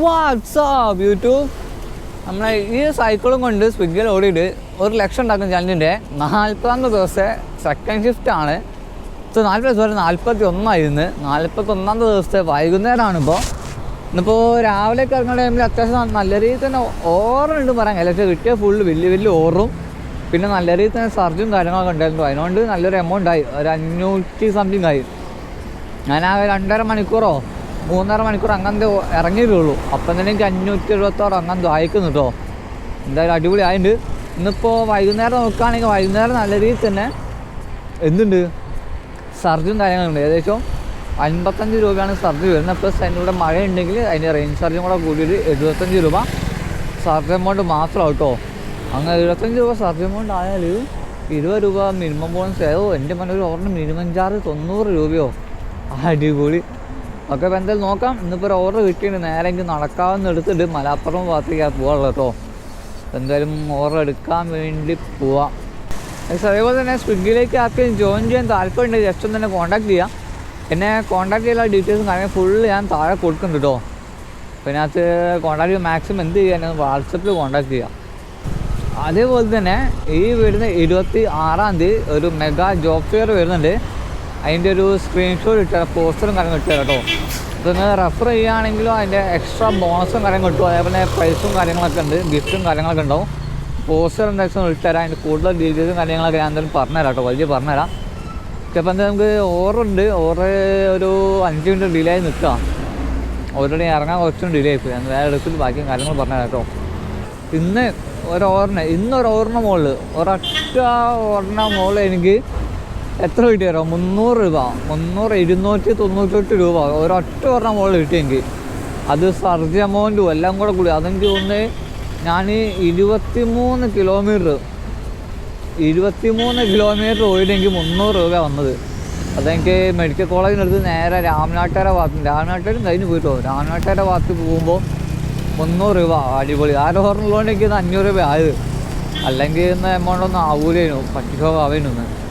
WhatsApp YouTube നമ്മളെ ഈ സൈക്കിളും കൊണ്ട് സ്വിഗ്ഗിയിൽ ഓടിയിട്ട് ഒരു ലക്ഷം ഉണ്ടാക്കുന്ന ചാനലിന്റെ നാൽപ്പതാമത്തെ ദിവസത്തെ സെക്കൻഡ് ഷിഫ്റ്റ് ആണ്. ഇത് നാൽപ്പത് ദിവസം വരെ നാൽപ്പത്തി ഒന്നായിരുന്നു നാൽപ്പത്തി ഒന്നാമത്തെ ദിവസത്തെ വൈകുന്നേരമാണ് ഇപ്പോൾ ഇന്നിപ്പോൾ രാവിലെ ഇറങ്ങുന്ന ടൈമിൽ അത്യാവശ്യം നല്ല രീതിയിൽ തന്നെ ഓറുണ്ട് പറയാൻ കഴിയില്ല കിട്ടിയ ഫുള്ള് വലിയ വലിയ ഓറും. പിന്നെ നല്ല രീതിയിൽ തന്നെ സർജും കാര്യങ്ങളൊക്കെ ഉണ്ടായിരുന്നു. അതിനോണ്ട് നല്ലൊരു എമൗണ്ട് ആയി. ഒരു അഞ്ഞൂറ്റി സംതിങ് ആയി. ഞാൻ ആ രണ്ടര മണിക്കൂറോ മൂന്നര മണിക്കൂർ അങ്ങനത്തെ ഇറങ്ങിയിട്ടുള്ളൂ അപ്പം തന്നെ എനിക്ക് അഞ്ഞൂറ്റി എഴുപത്തോളം അങ്ങനത്തെ അയക്കുന്നു കേട്ടോ എന്തായാലും അടിപൊളി ആയിട്ടുണ്ട് ഇന്നിപ്പോൾ വൈകുന്നേരം നോക്കുകയാണെങ്കിൽ വൈകുന്നേരം നല്ല രീതിയിൽ തന്നെ എന്തുണ്ട്? സർജും കാര്യങ്ങളുണ്ട്. ഏകദേശം അൻപത്തഞ്ച് രൂപയാണ് സർജ് വരുന്നത്. പ്ലസ് അതിന്റെ കൂടെ മഴ ഉണ്ടെങ്കിൽ അതിന്റെ റേഞ്ച് ചാർജും കൂടെ കൂടിയിട്ട് എഴുപത്തഞ്ച് രൂപ സർജ് എമൗണ്ട് മാത്രം കേട്ടോ അങ്ങനെ എഴുപത്തഞ്ച് രൂപ സർജ് എമൗണ്ട് ആയാൽ ഇരുപത് രൂപ മിനിമം ബോണസ് ഏതോ എന്റെ മന ഒരു ഓർഡർ മിനിമം ചാർജ് തൊണ്ണൂറ് രൂപയോ? അടിപൊളി. ഒക്കെ അപ്പോൾ എന്തായാലും നോക്കാം. ഇന്നിപ്പോൾ ഒരു ഓർഡർ കിട്ടിയിട്ടുണ്ട്. നേരെ എനിക്ക് നടക്കാവുന്ന എടുത്തിട്ട് മലപ്പുറം ഭാഗത്തേക്കാണ് പോകാനുള്ളത് കേട്ടോ എന്തായാലും ഓർഡർ എടുക്കാൻ വേണ്ടി പോവാം. പക്ഷേ അതേപോലെ തന്നെ സ്വിഗ്ഗിയിലേക്ക് ആക്കി ജോയിൻ ചെയ്യാൻ താല്പര്യമുണ്ടെങ്കിൽ ജസ്റ്റ് ഒന്ന് തന്നെ കോൺടാക്ട് ചെയ്യാം. എന്നെ കോൺടാക്ട് ചെയ്യാൻ ഡീറ്റെയിൽസും കാര്യങ്ങൾ ഫുള്ള് ഞാൻ താഴെ കൊടുക്കുന്നുണ്ട് കേട്ടോ അപ്പോൾ ഇതിനകത്ത് കോൺടാക്ട് ചെയ്യാൻ മാക്സിമം എന്ത് ചെയ്യാൻ വാട്സപ്പിൽ കോൺടാക്ട് ചെയ്യാം. അതേപോലെ തന്നെ ഈ വരുന്ന ഇരുപത്തി ആറാം തീയതി ഒരു മെഗാ ജോബ് ഫെയർ വരുന്നുണ്ട്. അതിന്റെ ഒരു സ്ക്രീൻഷോട്ട് കിട്ടുക പോസ്റ്ററും കാര്യം കിട്ടുക കേട്ടോ. അപ്പോൾ നിങ്ങൾ റെഫർ ചെയ്യുകയാണെങ്കിലും അതിന്റെ എക്സ്ട്രാ ബോണസും കാര്യം കിട്ടും. അതേപോലെ പ്രൈസും കാര്യങ്ങളൊക്കെ ഉണ്ട് ഗിഫ്റ്റും കാര്യങ്ങളൊക്കെ ഉണ്ടാവും. പോസ്റ്റർ എന്തായാലും ഇട്ടുതരാം അതിന്റെ കൂടുതൽ ഡീറ്റെയിൽസും കാര്യങ്ങളൊക്കെ ഞാൻ എന്തായാലും പറഞ്ഞുതരാം കേട്ടോ. വലിയ പറഞ്ഞുതരാം ചിലപ്പോൾ എന്താ നമുക്ക് ഓറുണ്ട് ഓറ് ഒരു അഞ്ച് മിനിറ്റ് ഡിലേ ആയി നിൽക്കുക. ഓൾറെഡി ഇറങ്ങാൻ കുറച്ചും ഡിലേ ആയിപ്പോയി ഞാൻ വേറെ എടുത്തിട്ട് ബാക്കിയും കാര്യങ്ങൾ പറഞ്ഞുതരാം കേട്ടോ. ഇന്ന് ഒരു ഓറിന് ഇന്നൊരു ഓറിന് മുകളിൽ. ഒരൊറ്റ ഓറിന് മുകളിൽ എനിക്ക് എത്ര കിട്ടി തരാം മുന്നൂറ് രൂപ. മുന്നൂറ് ഇരുന്നൂറ്റി തൊണ്ണൂറ്റെട്ട് രൂപ. ഒരൊറ്റ ഒരെണ്ണം മുകളിൽ കിട്ടിയെങ്കിൽ അത് സർജ് എമൗണ്ടും എല്ലാം കൂടെ കൂടി. അതെനിക്ക് തോന്നുന്നത് ഞാൻ ഇരുപത്തി മൂന്ന് കിലോമീറ്റർ ഇരുപത്തി മൂന്ന് കിലോമീറ്റർ പോയിട്ടെങ്കിൽ മുന്നൂറ് രൂപ വന്നത്. അതെനിക്ക് മെഡിക്കൽ കോളേജിനടുത്ത് നേരെ രാമനാട്ടുകര ഭാഗത്ത് രാമനാട്ടുകാരും കഴിഞ്ഞ് പോയിട്ടോ? രാമനാട്ടുകര ഭാഗത്ത് പോകുമ്പോൾ മുന്നൂറ് രൂപ. അടിപൊളി. ആ എനിക്ക് അഞ്ഞൂറ് രൂപ ആയത്. അല്ലെങ്കിൽ ഇന്ന് എമൗണ്ട് ഒന്നും ആവൂലേനു. പറ്റിക്കോ ആവേനൊന്ന്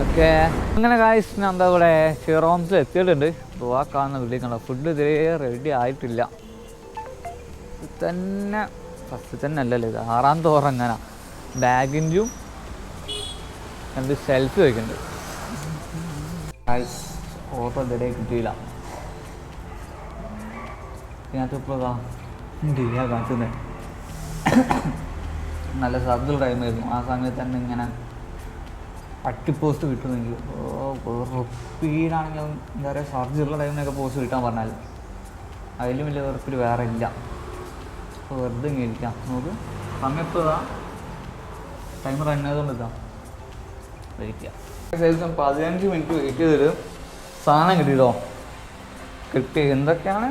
ഓക്കെ. അങ്ങനെ കാശ് ഞാൻ എന്താ ഇവിടെ ഷിറോംസിൽ എത്തിയിട്ടുണ്ട്. ആ കാണുന്ന വിളിക്കണ്ട ഫുഡ് ഇതേ റെഡി ആയിട്ടില്ല. തന്നെ ഫസ്റ്റ് തന്നെ അല്ലല്ലോ ഇത്. ആറാം തോറ എങ്ങനെ ബാഗിന്റെയും രണ്ട് ഷെൽഫ് വയ്ക്കുന്നുണ്ട് ഓർഡർ ഇതുവരെ കിട്ടിയില്ല. ഇതിനകത്ത് ഇപ്പോൾ ഇതാ ഡിലേ കാട്ടുന്നത് നല്ല ശബ്ദമുള്ള ടൈമായിരുന്നു ആ സമയത്ത് തന്നെ ഇങ്ങനെ അട്ടിപ്പോസ്റ്റ് കിട്ടുന്നെങ്കിൽ ഓ വെറുപ്പീനാണെങ്കിലും എന്താ പറയുക സർജറിയുള്ള ടൈമിനൊക്കെ പോസ്റ്റ് കിട്ടാൻ പറഞ്ഞാൽ അതിലും വലിയ വെറുപ്പിൽ വേറെ ഇല്ല. അപ്പോൾ വെറുതെ ഇരിക്കാം. നമുക്ക് സമയം ഇപ്പോൾ ഇതാ. റൺ ചെയ്തുകൊണ്ട് ഇതാ. വെയിറ്റ് ചെയ്യാം ഏകദേശം പതിനഞ്ച് മിനിറ്റ് വെയിറ്റ് ചെയ്തിട്ട് സാധനം കിട്ടിയിട്ടോ കിട്ടി. എന്തൊക്കെയാണ്?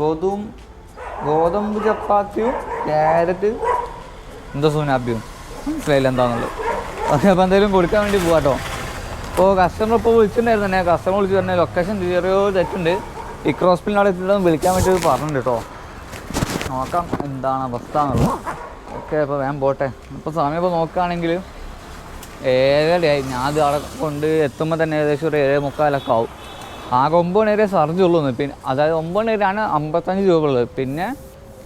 ഗോതമ്പ് ഗോതമ്പ് ചപ്പാത്തിയും ക്യാരറ്റ്. എന്തോ സൂനാബ്യവും മനസ്സിലായില്ല എന്താണെന്നുള്ളത് അപ്പോൾ എന്തായാലും കൊടുക്കാൻ വേണ്ടി പോകാട്ടോ അപ്പോൾ കസ്റ്റമർ ഇപ്പോൾ വിളിച്ചിട്ടുണ്ടായിരുന്നു തന്നെ കസ്റ്റമർ വിളിച്ച് പറഞ്ഞ ലൊക്കേഷൻ ചെറിയോ തെറ്റുണ്ട്. ഈ ഹോസ്പിറ്റലിനവിടെ എത്തിയിട്ട് വിളിക്കാൻ വേണ്ടി പറഞ്ഞിട്ടുണ്ട് കേട്ടോ നോക്കാം എന്താണ് അവസ്ഥ എന്നുള്ളത് ഓക്കെ അപ്പോൾ വേഗം പോട്ടെ. ഇപ്പോൾ സമയം ഇപ്പോൾ നോക്കുകയാണെങ്കിൽ ഏഴരയായി. ഞാൻ അത് അവിടെ കൊണ്ട് എത്തുമ്പോൾ തന്നെ ഏകദേശം ഒരു ഏഴ് മുക്കാലൊക്കെ ആവും. ആകെ ഒമ്പത് മണി വരെ സർജ് ഉള്ളൂ പിന്നെ അതായത് ഒമ്പത് മണി വരെയാണ് അമ്പത്തഞ്ച് രൂപ ഉള്ളത്. പിന്നെ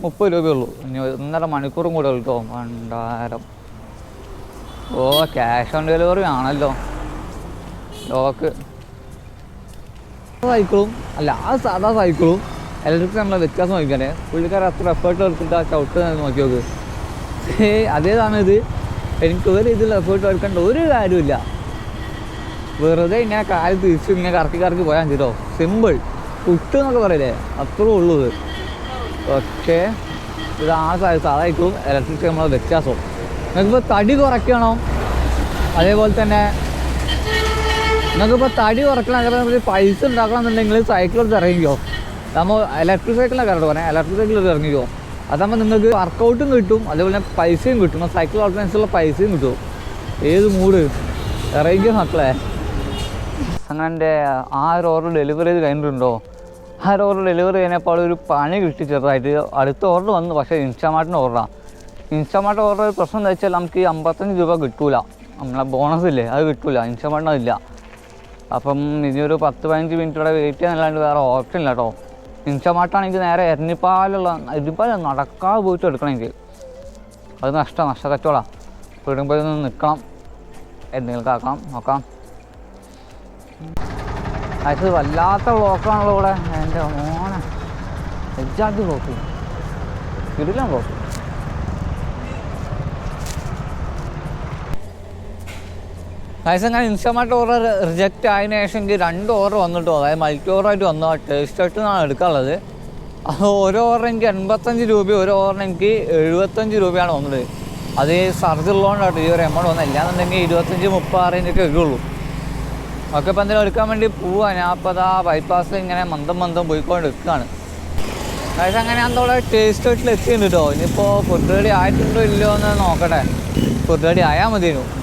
മുപ്പത് രൂപയുള്ളൂ ഇനി ഒന്നര മണിക്കൂറും കൂടെ ഉള്ളൂ കേട്ടോ ഭണ്ടാരം ഓ ക്യാഷ് ഓൺ ഡെലിവറി ആണല്ലോ. ലോക്ക്. സൈക്കിളും അല്ല ആ സാധാ സൈക്കിളും ഇലക്ട്രിക് നമ്മളെ വ്യത്യാസം നോക്കിയാലേ പുള്ളിക്കാരൻ അത്ര എഫേർട്ട് എടുത്തിട്ട് ചവിട്ട് നോക്കി നോക്ക്. അതേ സമയത്ത് എനിക്ക് ഒരു ഇതിൽ എഫേർട്ട് എടുക്കേണ്ട ഒരു കാര്യമില്ല വെറുതെ ഇങ്ങനെ കാൽ തിരിച്ച് ഇങ്ങനെ കറക്കി കറക്കി പോയാൽ ചെയ്തോ സിമ്പിൾ കുട്ട് എന്നൊക്കെ പറയില്ലേ? അത്രേ ഉള്ളൂ ഇത്. പക്ഷേ ഇത് ആ സാധാ സൈക്കിളും നമ്മളെ വ്യത്യാസം. നിങ്ങൾക്കിപ്പോൾ തടി കുറയ്ക്കണം? അതേപോലെ തന്നെ നിങ്ങൾക്കിപ്പോൾ തടി കുറയ്ക്കണം അതേപോലെ പൈസ ഉണ്ടാക്കണം എന്നുണ്ടെങ്കിൽ സൈക്കിൾ എടുത്ത് ഇറങ്ങിക്കോ. നമ്മൾ ഇലക്ട്രിക് സൈക്കിളിനെ കറക്റ്റ് പറയാം ഇലക്ട്രിക് സൈക്കിൾ എടുത്ത് ഇറങ്ങിക്കോ. അതാകുമ്പോൾ നിങ്ങൾക്ക് വർക്കൗട്ടും കിട്ടും. അതേപോലെ തന്നെ പൈസയും കിട്ടും. സൈക്കിൾ ഓർഡിനൻസുള്ള പൈസയും കിട്ടും. ഏത് മൂഡ് ഇറങ്ങിക്കോ മക്കളെ. അങ്ങനെ എന്റെ ആ ഒരു ഓർഡർ ഡെലിവറി ചെയ്ത് കഴിഞ്ഞിട്ടുണ്ടോ? ആ ഒരു ഓർഡർ ഡെലിവറി കഴിഞ്ഞപ്പോൾ ഒരു പണി കിട്ടി ചെറുതായിട്ട്. അടുത്ത ഓർഡർ വന്നു. പക്ഷേ ഇൻസ്റ്റാമാർട്ടിന്റെ ഓർഡറാണ് ഇൻസ്റ്റാമാർട്ട് ഓർഡർ ഒരു പ്രശ്നം എന്താ വെച്ചാൽ നമുക്ക് ഈ അമ്പത്തഞ്ച് രൂപ കിട്ടൂല. നമ്മളെ ബോണസ് ഇല്ലേ അത് കിട്ടൂല. ഇൻസ്റ്റാമാർട്ടിന് ഇല്ല. അപ്പം ഇനിയൊരു പത്ത് പതിനഞ്ച് മിനിറ്റ് ഇവിടെ വെയിറ്റ് ചെയ്യാനല്ലാണ്ട് വേറെ ഓപ്ഷൻ ഇല്ല കേട്ടോ ഇൻഷമാട്ടാണെങ്കിൽ നേരെ എരഞ്ഞിപ്പാലുള്ള എരഞ്ഞിപ്പാല നടക്കാതെ പോയിട്ട് എടുക്കണം എനിക്ക്. അത് നഷ്ടം നഷ്ട വീടുമ്പോൾ ഒന്ന് നിൽക്കണം എന്തെങ്കിലും ആക്കണം നോക്കാം. അത് വല്ലാത്ത ബ്ലോക്കാണല്ലോ ഇവിടെ. എന്റെ മോനെ. എക്സാക്ട് ബ്ലോക്ക് ഇടില്ല ബ്ലോക്ക് ഗൈസ് അങ്ങനെ ഇൻസ്റ്റമായിട്ട് ഓർഡർ റിജക്റ്റ് ആയതിനു ശേഷം എനിക്ക് രണ്ട് ഓർഡർ വന്നിട്ടോ അതായത് മൾട്ടി ഓർഡറായിട്ട് വന്നു. ടേസ്റ്റ് ആയിട്ട് നിന്നാണ് എടുക്കാനുള്ളത്. അത് ഓരോ ഓർഡർ എനിക്ക് എൺപത്തഞ്ച് രൂപ ഓരോ ഓർഡർ എനിക്ക് എഴുപത്തഞ്ച് രൂപയാണ് വന്നത്. അത് സർജ് ഉള്ളതുകൊണ്ടാണ് ഈ ഒരു എമൗണ്ട് വന്നത്. അല്ലാന്നുണ്ടെങ്കിൽ ഇരുപത്തഞ്ച് മുപ്പത്താറിന്റെയൊക്കെ എടുക്കുള്ളൂ ഒക്കെ ഇപ്പം എന്തെങ്കിലും എടുക്കാൻ വേണ്ടി പോവാ. ഞാൻ അപ്പോൾ അതാ ബൈപ്പാസിൽ ഇങ്ങനെ മന്ദം മന്ദം പോയിക്കൊണ്ട് നിൽക്കുകയാണ് അതായത് അങ്ങനെ ഞാൻ തോടെ ടേസ്റ്റ് ആയിട്ടിൽ എത്തിയിട്ടുണ്ട് കേട്ടോ ഇനിയിപ്പോൾ ഫുഡ് ആയിട്ടുണ്ടോ ഇല്ലയോ എന്ന് നോക്കട്ടെ. ഫുഡ് ആയാൽ മതിയായിരുന്നു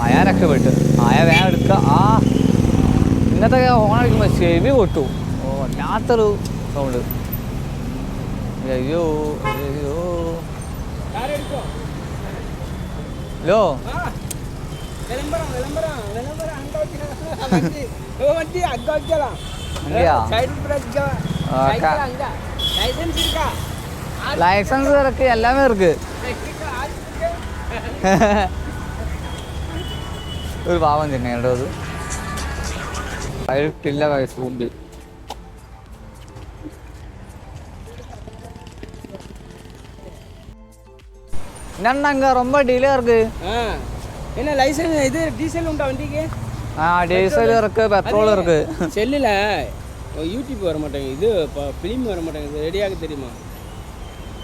ആയാനൊക്കെ വിട്ട്. ആയ വേഗം എടുക്കുക ആ. ഇന്നത്തെ ഓണടിക്കുമ്പോൾ ചെവി പൊട്ടു. ഓ വല്ലാത്തൊരു സൗണ്ട് അയ്യോ അയ്യോ. ഹലോ? ലൈസൻസ് ഇറക്ക് എല്ലാമേ ഇറക്ക് ഒരു പാവം തന്നെ കേട്ടോ അത് പഴുത്തില്ല വയസ്സ് മുമ്പ് என்னங்க ரொம்ப டிலே இருக்கு ஆ. என்ன லைசன்ஸ் இது டீசல் உண்டா வண்டிக்கு ஆ டீசல் இருக்கு பெட்ரோல் இருக்கு செல்லில் யூடியூப் வர மாட்டேங்குது இது ஃபிலிம் வர மாட்டேங்குது ரெடியாக தெரியுமா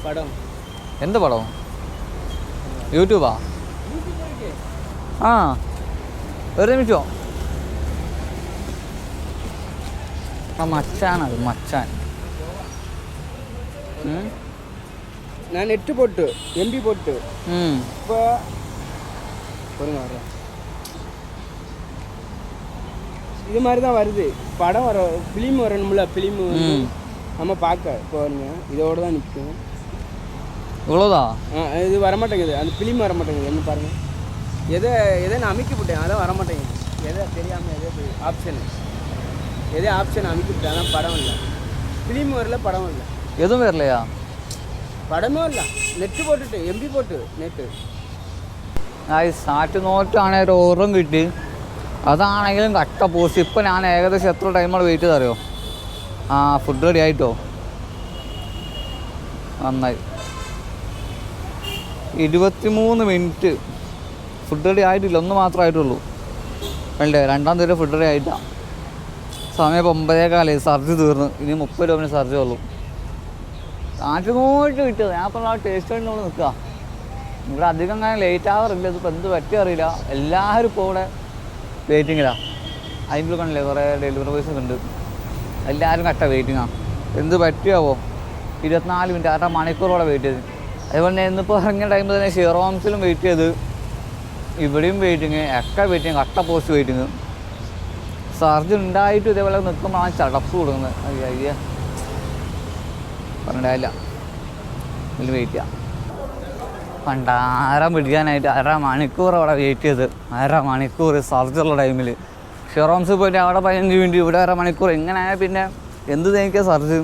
படம் എന്ത് പടം യൂട്യൂബാ ആ ഒരു നിമിഷോ ആ മച്ചാനത് മച്ചാൻ ഉം. நான் நெட்டு போட்டு எம்பி போட்டு ഉം. இப்போ பொருங்க வர்றேன் இது மாதிரி தான் வருது படம் வர ஃபிலிம் வரணும்ல ஃபிலிம் வந்து ம். நம்ம பார்க்க இப்போ வருங்க இதோட தான் நிற்கும் இவ்வளோதா இது வர மாட்டேங்குது அந்த ஃபிலிம் வர மாட்டேங்குது என்ன பாருங்க எதை எதை நான் அமைக்க போட்டேன் அதான் வர மாட்டேங்குது எதை தெரியாமல் எதை ஆப்ஷன் எதே ஆப்ஷன் அமைக்க போட்டேன் அதான் படம் இல்லை ஃபிலிம் வரல படம் இல்லை எதுவும் வரலையா படமே இல்லை நெட்டு போட்டுட்டு எம்பி போட்டு நெட்டு ആ ഈ സാറ്റ് നോട്ടാണെങ്കിൽ ഒരു ഓറും കിട്ടി അതാണെങ്കിലും കട്ട പോസ്റ്റ് ഇപ്പം ഞാൻ ഏകദേശം എത്ര ടൈമാണ് വെയിറ്റ് ചെയ്തറിയോ ആ ഫുഡ് റെഡി ആയിട്ടോ നന്നായി ഇരുപത്തിമൂന്ന് മിനിറ്റ് ഫുഡ് റെഡി ആയിട്ടില്ല ഒന്ന് മാത്രമേ ആയിട്ടുള്ളൂ. വേണ്ടേ രണ്ടാം തീയതി ഫുഡ് റെഡി ആയിട്ടാ. സമയം ഇപ്പോൾ ഒമ്പതേകാലായി സർജ് തീർന്നു. ഇനി മുപ്പത് രൂപ സർജ് ഉള്ളൂ. നാട്ടിലോട്ട് നോട്ട് കിട്ടിയത്. ഞാൻ പറഞ്ഞ ആ ടേസ്റ്റ് നമ്മൾ നിൽക്കുക ഇവിടെ അധികം അങ്ങനെ ലേറ്റ് ആവാറില്ല. ഇതിപ്പോൾ എന്ത് പറ്റി അറിയില്ല. എല്ലാവരും ഇപ്പോൾ ഇവിടെ വെയിറ്റിങ്ങിലാണ് അതിന്റെ കണ്ടില്ലേ കുറേ ഡെലിവറി ബോയ്സ് ഉണ്ട്. എല്ലാവരും കട്ട വെയിറ്റിങ്ങാണ് എന്ത് പറ്റിയാവോ? ഇരുപത്തിനാല് മിനിറ്റ് അര മണിക്കൂറോടെ വെയിറ്റ് ചെയ്ത്. അതുപോലെ തന്നെ ഇന്നിപ്പോൾ ഇറങ്ങിയ ടൈമിൽ തന്നെ ഷെയർഹോംസിലും വെയിറ്റ് ചെയ്ത്. ഇവിടെയും വെയിറ്റിങ് ഒക്കെ വെയിറ്റിങ് അട്ട പോസ്റ്റ് വെയിറ്റിങ് സർജൻ ഉണ്ടായിട്ട് ഇതേപോലെ നിൽക്കുമ്പോഴാണ് ചടപ്പ് കൊടുക്കുന്നത് അയ്യ അയ്യ. പറഞ്ഞില്ല ഇതിൽ വെയിറ്റ് ചെയ്യാം. പണ്ടാരം പിടിക്കാനായിട്ട് അര മണിക്കൂർ അവിടെ വെയിറ്റ് ചെയ്ത്. അര മണിക്കൂർ സർജറുള്ള ടൈമിൽ ഷെറോംസ് പോയിട്ട് അവിടെ പതിനഞ്ച് മിനിറ്റ് ഇവിടെ അര മണിക്കൂർ. ഇങ്ങനെ ആയാൽ പിന്നെ എന്ത് തേക്കുക സർജ്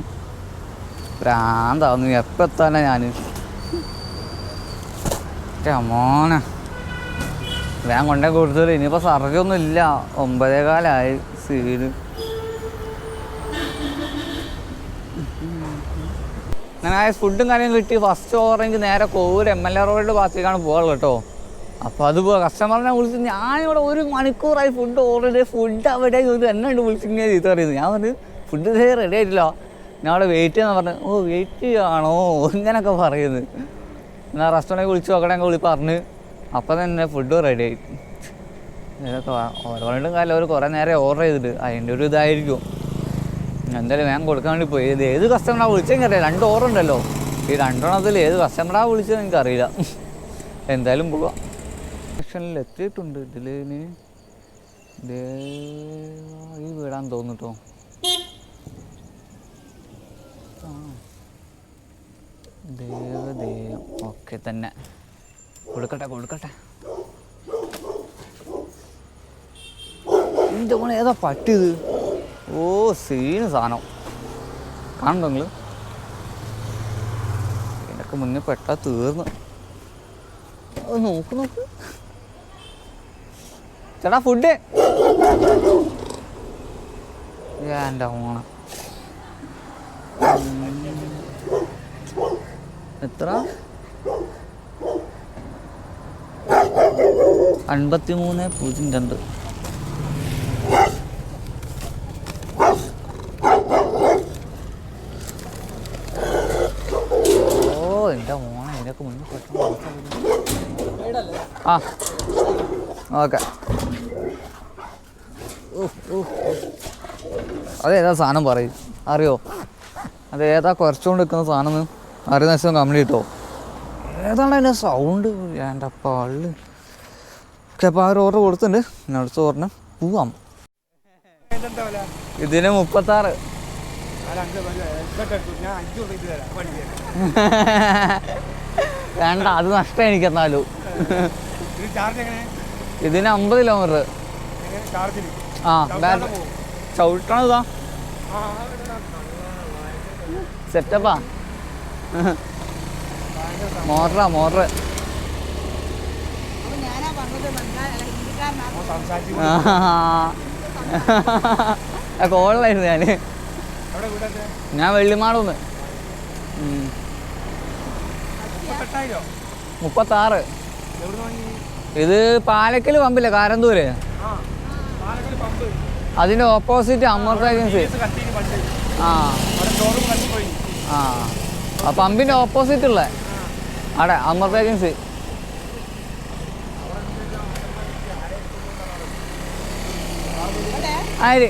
ഭ്രാന്താവുന്നു. എപ്പോൾ എത്താനാ ഞാൻ മോനെ. ഞാൻ കൊണ്ടേ കൊടുത്തത് ഇനിയിപ്പോൾ സർഗൊന്നും ഇല്ല. ഒമ്പതേകാലായി സീന്. ആ ഫുഡും കാര്യം കിട്ടി. ഫസ്റ്റ് ഓറഞ്ച് നേരെ കോവൂർ എം എൽ എ റോഡിന്റെ ഭാഗത്തേക്കാണ് പോകാറുള്ളത് കേട്ടോ. അപ്പോൾ അത് കസ്റ്റമറിനെ വിളിച്ച് ഞാനിവിടെ ഒരു മണിക്കൂറായി ഫുഡ് ഓർഡർ ചെയ്ത് ഫുഡ് അവിടെ ചോദിച്ചു എന്നെ ഉണ്ട് വിളിച്ചിങ്ങനെ ചീത്ത പറയുന്നത് ഞാൻ പറഞ്ഞു ഫുഡ് ഇതേ റെഡി ആയിട്ടില്ല. ഞാൻ അവിടെ വെയിറ്റ് ചെയ്യാന്ന് പറഞ്ഞു ഓ വെയിറ്റ് ചെയ്യാണോ? ഇങ്ങനെയൊക്കെ പറയുന്നത് എന്നാൽ റെസ്റ്റോറന്റ് വിളിച്ച് നോക്കണമെങ്കിൽ വിളി പറഞ്ഞ്. അപ്പം തന്നെ ഫുഡ് റെഡി ആയി. ഇതൊക്കെ ഓരോണ്ടും കാലം അവർ കുറേ നേരം ഓർഡർ ചെയ്തിട്ട് അതിന്റെ ഒരു ഇതായിരിക്കും. എന്തായാലും ഞാൻ കൊടുക്കാൻ വേണ്ടി പോയി. ഇത് ഏത് കസ്റ്റമറാണ് വിളിച്ചെങ്കിൽ അറിയാം രണ്ട് ഓർഡർ ഉണ്ടല്ലോ. ഈ രണ്ടെണ്ണത്തിൽ ഏത് കസ്റ്റമറാണ് വിളിച്ചത് എനിക്കറിയില്ല. എന്തായാലും പോവാം. സെക്ഷനിൽ എത്തിയിട്ടുണ്ട്. ഇതിലിന് ഈ വീടാൻ തോന്നുട്ടോ ദേവദേവം. ഓക്കെ തന്നെ. കൊടുക്കട്ടെ കൊടുക്കട്ടെ. എന്റെ മോനെ ഏതാ പട്ടി ഓ സീന് സാധനം. കാണണ്ടോ നിങ്ങൾ ഇതിനൊക്കെ മുന്നേ പെട്ടാ തീർന്നു. അത് നോക്ക് നോക്ക്. ചേട്ടാ ഫുഡ് എന്റെ ഓണം എത്ര? അൻപത്തി മൂന്ന് പൂജ്യം രണ്ട്. ഓ എന്റെ മോനെ ഇതിനൊക്കെ മുന്നേ പെട്ടെന്ന് ആ ഓക്കെ. അതേതാ സാധനം പറയും? അറിയോ? അത് ഏതാ കുറച്ചുകൊണ്ട് നിൽക്കുന്ന സാധനം അറിയുന്ന വെച്ചാൽ കംപ്ലീറ്റ് കിട്ടോ ഏതാണ് അതിന്റെ സൗണ്ട് എന്റെ പള്ളി ഓക്കെ അപ്പോൾ ആ ഒരു ഓർഡർ കൊടുത്തിട്ടുണ്ട് ഞാൻ അടുത്ത ഓർഡറിന് പോവാം ഇതിന് മുപ്പത്താറ് വണ്ടി അത് നഷ്ടം എനിക്ക് എന്നാലും ഇതിന് അമ്പത് കിലോമീറ്റർ ആ ചവിട്ടണതാ സെറ്റപ്പാ മോട്ടറാ മോട്ടർ കോളായിരുന്നു കോളിലായിരുന്നു ഞാൻ ഞാൻ വെള്ളിമാടൊന്ന്. മുപ്പത്താറ്. ഇത് പാലക്കൽ പമ്പില്ല കാരന്തൂര്? അതിന്റെ പാലക്കാട് പമ്പ്. അതിന്റെ ഓപ്പോസിറ്റ് അമൃത ഏജൻസി ആ. അവിടെ ഷോറൂം കട്ടിപ്പോയി. ആ. പമ്പിന്റെ പമ്പിന്റെ ഓപ്പോസിറ്റ് ഉള്ള അവിടെ അമൃത ഏജൻസി ആര്?